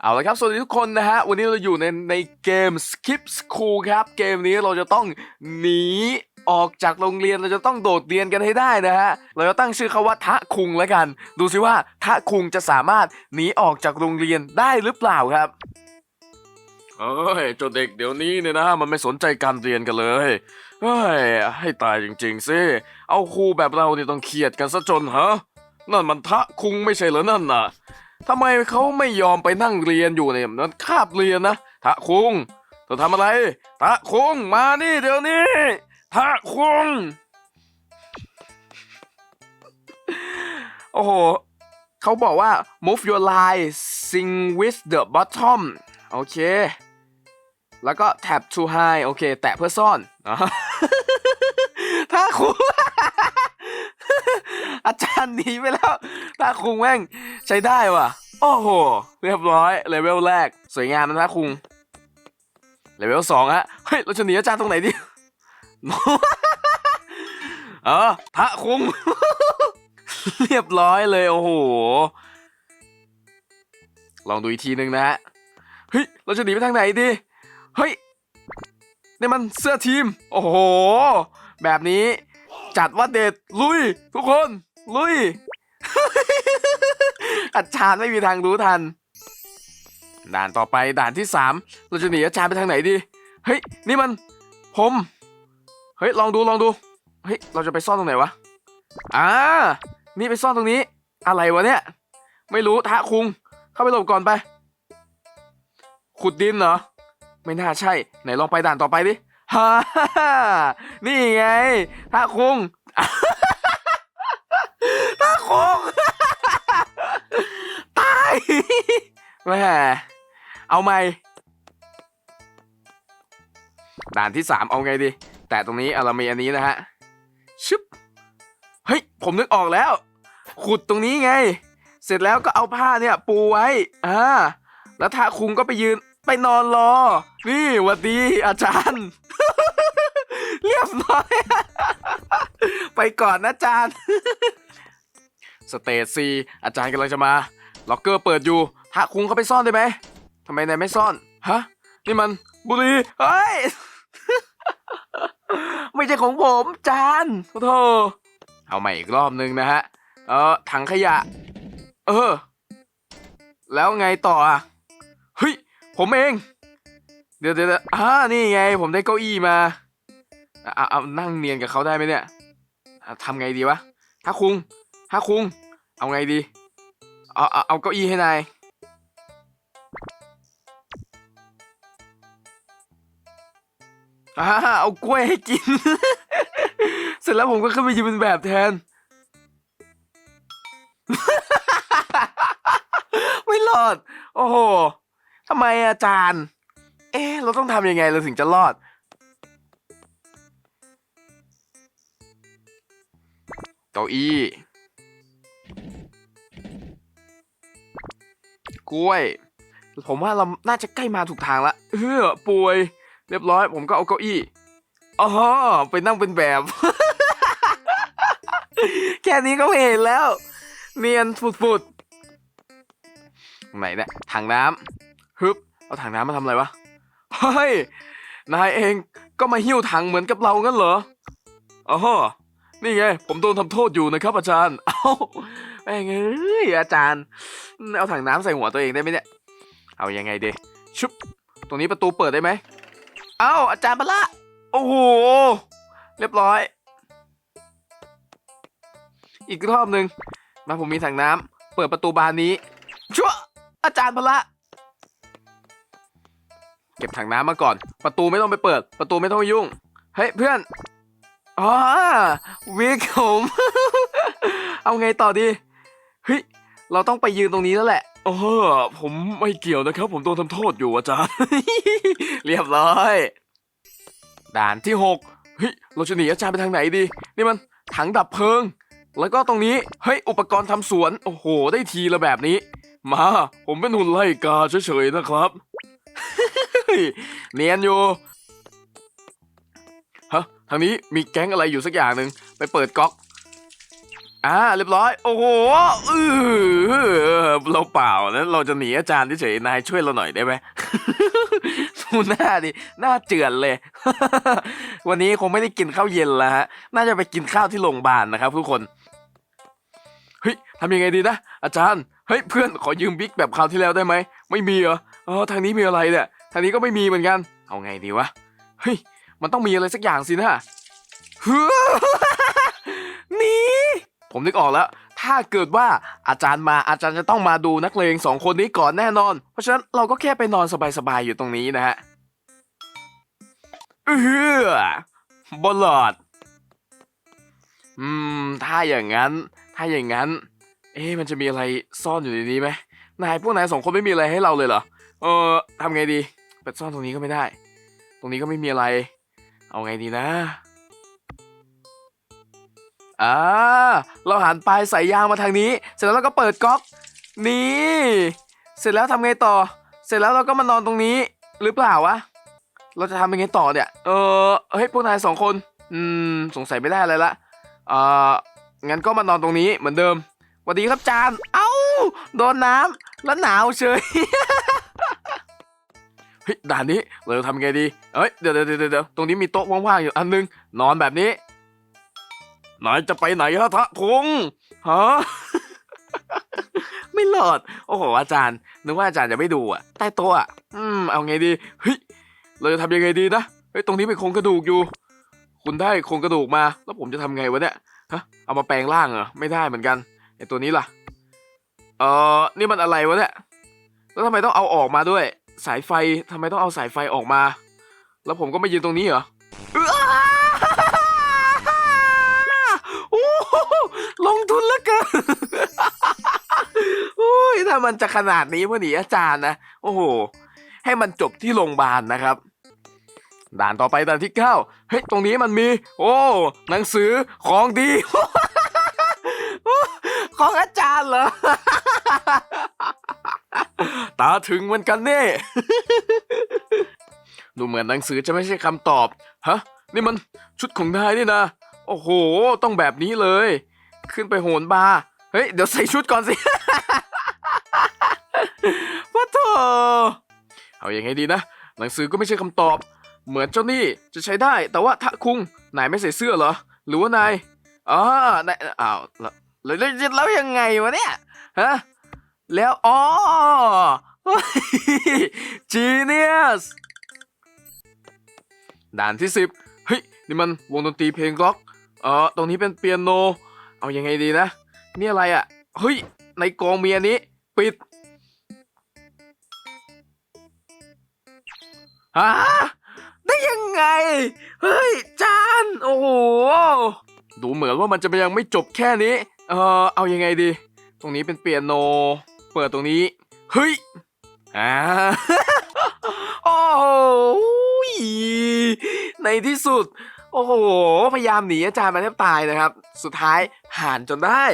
เอาละครับสวัสดีทุกคนนะฮะ วันนี้เราอยู่ในในเกม Skip School ครับ เกมนี้เราจะต้องหนีออกจากโรงเรียนเราจะต้องโดดเรียนกันให้ได้นะฮะ เราจะตั้งชื่อเขาว่าทะคุงแล้วกัน ดูสิว่าทะคุงจะสามารถหนีออกจากโรงเรียนได้หรือเปล่าครับเอ้ยจ้าเด็กเดี๋ยวนี้เนี่ยนะ มันไม่สนใจการเรียนกันเลยเฮ้ยให้ตายจริงๆสิเอาครูแบบเราเนี่ยต้องเครียดกันซะจนฮะนั่นมันทะคุงไม่ใช่เหรอนั่นน่ะ ทำไมเขาไม่ยอมไปนั่งเรียนอยู่เนี่ยนั่นคาบเรียนนะทะคุงเธอทำอะไรทะคุงมานี่เดี๋ยวนี้ทะคุงโอ้โหเขาบอกว่า move your line sing with the bottom โอเค แล้วก็ tap to high โอเค แตะเพื่อซ่อนอะถ้าครู อาจารย์หนีไปแล้วถ้าคุงแม่งใช้ได้ว่ะ โอ้โห เรียบร้อยเลเวลแรก สวยงามนะท่าคุงเลเวลสองฮะ เฮ้ย เราจะหนีอาจารย์ตรงไหนดีเออพระคุง เรียบร้อยเลย โอ้โห ลองดูอีกทีหนึ่งนะฮะ เฮ้ย เราจะหนีไปทางไหนดี เฮ้ยนี่มันเสื้อทีม โอ้โห แบบนี้ จัดว่าเด็ดลุย ทุกคน ลุย อาจารย์ไม่มีทางรู้ทัน ด่านต่อไปด่านที่สามเราจะหนีอาจารย์ไปทางไหนดี เฮ้ย นี่มัน ผม เฮ้ย ลองดูลองดู เฮ้ย เราจะไปซ่อนตรงไหนวะ อ่า นี่ไปซ่อนตรงนี้ อะไรวะเนี่ย ไม่รู้ทะคุง เข้าไปหลบก่อนไป ขุดดินเหรอ ไม่น่าใช่ ไหนลองไปด่านต่อไปดิ ฮ่านี่ไงท่าคุงท่าคุงตายแม่เอาไหมด่านที่สามเอาไงดี แต่ตรงนี้เอาเรามีอันนี้นะฮะชึบเฮ้ย ผมนึกออกแล้ว ขุดตรงนี้ไง เสร็จแล้วก็เอาผ้าเนี่ย ปูไว้อ่าแล้วทาคุงก็ไปยืน ไปนอนรอ นี่วัดดีอาจารย์ เรียบร้อย ไปก่อนนะอาจารย์ สเตจซีอาจารย์กำลังจะมา ล็อกเกอร์เปิดอยู่ทาคุงเขาไปซ่อนได้ไหมทำไมนายไม่ซ่อน ฮะ นี่มันบุรีเฮ้ย ไม่ใช่ของผมอาจารย์โอ้โธ่เอาใหม่อีกรอบนึงนะฮะ เออถังขยะ เออ แล้วไงต่ออะ เฮ้ย ผมเองเดี๋ยวเดี๋ยวเดี๋ยวอ่านี่ไง ผมได้เก้าอี้มาเอาเอานั่งเนียนกับเขาได้ไหมเนี่ยอะทำไงดีวะถ้าคุงถ้าคุง เอาไงดี เอาเอาเอาเก้าอี้ให้นาย อ่า เอากล้วยให้กิน เสร็จแล้วผมก็ขึ้นไปยืนเป็นแบบแทน ไม่รอด โอ้โห ทำไมอาจารย์ เอ๊ะ เราต้องทำยังไงเราถึงจะรอด เก้าอี้ กล้วย ผมว่าเราน่าจะใกล้มาถูกทางละเฮ้อป่วย เรียบร้อย ผมก็เอาเก้าอี้อ๋อไปนั่งเป็นแบบ แค่นี้ก็ไม่เห็นแล้ว เนียนฟุดๆไหนเนี่ยถังน้ำ ฮึบเอาถังน้ำมาทำอะไรวะ เฮ้ย นายเองก็มาหิ้วถังเหมือนกับเรางั้นเหรออ๋อนี่ไง ผมโดนทำโทษอยู่นะครับ อาจารย์ เอ้าแม่งเอ้ยอาจารย์ เอาถังน้ำใส่หัวตัวเองได้ไหมเนี่ย เอายังไงดีชุบ ตรงนี้ประตูเปิดได้ไหม เอ้าอาจารย์บละ โอ้โห เรียบร้อย อีกรอบหนึ่งมาผมมีถังน้ำเปิดประตูบานนี้ชั่วอาจารย์พละ เก็บถังน้ำมาก่อน ประตูไม่ต้องไปเปิด ประตูไม่ต้องไปยุ่ง เฮ้ยเพื่อนอ๋อวิกผมเอาไงต่อดี เฮ้ย เราต้องไปยืนตรงนี้แล้วแหละเออผมไม่เกี่ยวนะครับ ผมโดนทำโทษอยู่อาจารย์ เรียบร้อย ด่านที่หกเฮ้ย เราจะหนีอาจารย์ไปทางไหนดี นี่มันถังดับเพลิง แล้วก็ตรงนี้ เฮ้ย อุปกรณ์ทำสวน โอ้โห ได้ทีละแบบนี้ มา ผมเป็นหุ่นไล่กาเฉยๆนะครับ เนียนอยู่ฮะทางนี้มีแก๊งอะไรอยู่สักอย่างหนึ่งไปเปิดก๊อกอ่าเรียบร้อย โอ้โหเออเราเปล่านั้นเราจะหนีอาจารย์เฉยนายช่วยเราหน่อยได้ไหมดูหน้าดิหน้าเจือนเลย วันนี้คงไม่ได้กินข้าวเย็นแล้วฮะน่าจะไปกินข้าวที่โรงพยาบาลนะครับทุกคนเฮ้ยทำยังไงดีนะอาจารย์เฮ้ยเพื่อนขอยืมบิ๊กแบบคราวที่แล้วได้ไหมไม่มีเหรอเออทางนี้มีอะไรเนี่ยางนี้ก็ไม่มีเหมือนกัน เอาไงดีวะ เฮ้ย มันต้องมีอะไรสักอย่างสินะฮ้ยหนี่ผมนึกออกแล้ว ถ้าเกิดว่าอาจารย์มาอาจารย์จะต้องมาดูนักเลงสองคนนี้ก่อนแน่นอน เพราะฉะนั้นเราก็แค่ไปนอนสบายๆอยู่ตรงนี้นะฮะเออบอลลอด อืม ถ้าอย่างนั้น ถ้าอย่างนั้น เอ๊ะมันจะมีอะไรซ่อนอยู่ในนี้ไหมนายพวกนายสองคนไม่มีอะไรให้เราเลยเหรอ เออทำไงดี ไปซ่อนตรงนี้ก็ไม่ได้ ตรงนี้ก็ไม่มีอะไร เอาไงดีนะอ่าเราหันปลายสายยางมาทางนี้ เสร็จแล้วเราก็เปิดก๊อก นี่ เสร็จแล้วทำไงต่อ เสร็จแล้วเราก็มานอนตรงนี้ หรือเปล่าวะ เราจะทำยังไงต่อเนี่ย เออ เฮ้ยพวกนายสองคน อืม สงสัยไม่ได้อะไรละอ่างั้นก็มานอนตรงนี้เหมือนเดิมสวัสดีครับจาน เอ้า โดนน้ำแล้วหนาวเฉย เฮ้ยด่านนี้เราจะทำไงดีเอ้ยเดี๋ยวเดี๋ยวเดี๋ยวเดี๋ยวตรงนี้มีโต๊ะว่างๆอยู่อันนึง นอนแบบนี้นายจะไปไหนฮะทะทงฮะไม่หลอด โอ้โห อาจารย์นึกว่าอาจารย์จะไม่ดูอะใต้โต๊ะอะอืมเอาไงดีเฮ้ยเราจะทำยังไงดีนะเฮ้ยตรงนี้เป็นโครงกระดูกอยู่ คุณได้โครงกระดูกมา แล้วผมจะทำไงวะเนี่ยฮะเอามาแปลงร่างเหรอไม่ได้เหมือนกันไอตัวนี้ล่ะเออนี่มันอะไรวะเนี่ยแล้วทำไมต้องเอาออกมาด้วย สายไฟทำไมต้องเอาสายไฟออกมา แล้วผมก็มายืนตรงนี้เหรอโอ้โหลงทุนแล้วเกินโอ้ยถ้ามันจะขนาดนี้พอดีอาจารย์นะ โอ้โห ให้มันจบที่โรงพยาบาลนะครับด่านต่อไปด่านที่เก้าเฮ้ย ตรงนี้มันมี โอ้ หนังสือของดี ของอาจารย์เหรอ ตาถึงเหมือนกันเน่ ดูเหมือนหนังสือจะไม่ใช่คำตอบ ฮะ นี่มันชุดของนายนี่นะ โอ้โห ต้องแบบนี้เลย ขึ้นไปโหนบาร์เฮ้ย เดี๋ยวใส่ชุดก่อนสิว่าโถเอาอย่างไงดีนะ หนังสือก็ไม่ใช่คำตอบ เหมือนเจ้านี่จะใช้ได้ แต่ว่าทะคุง นายไม่ใส่เสื้อเหรอ หรือว่านายอ๋อนายอ้าวแล้วแล้วแล้วยังไงวะเนี่ย ฮะ แล้วอ๋อ Genius ด่านที่สิบเฮ้ย นี่มันวงดนตรีเพลงร็อก เออตรงนี้เป็นเปียโน เอายังไงดีนะ นี่อะไรอะ เฮ้ย ในกองมีอันนี้ ปิดฮะได้ยังไง เฮ้ย จาน โอ้โห ดูเหมือนว่ามันจะยังไม่จบแค่นี้ เออเอายังไงดี ตรงนี้เป็นเปียโน เปิดตรงนี้ เฮ้ย อ่า โอ้โหในที่สุด โอ้โห พยายามหนีอาจารย์มาแทบตายนะครับ สุดท้ายผ่านจนได้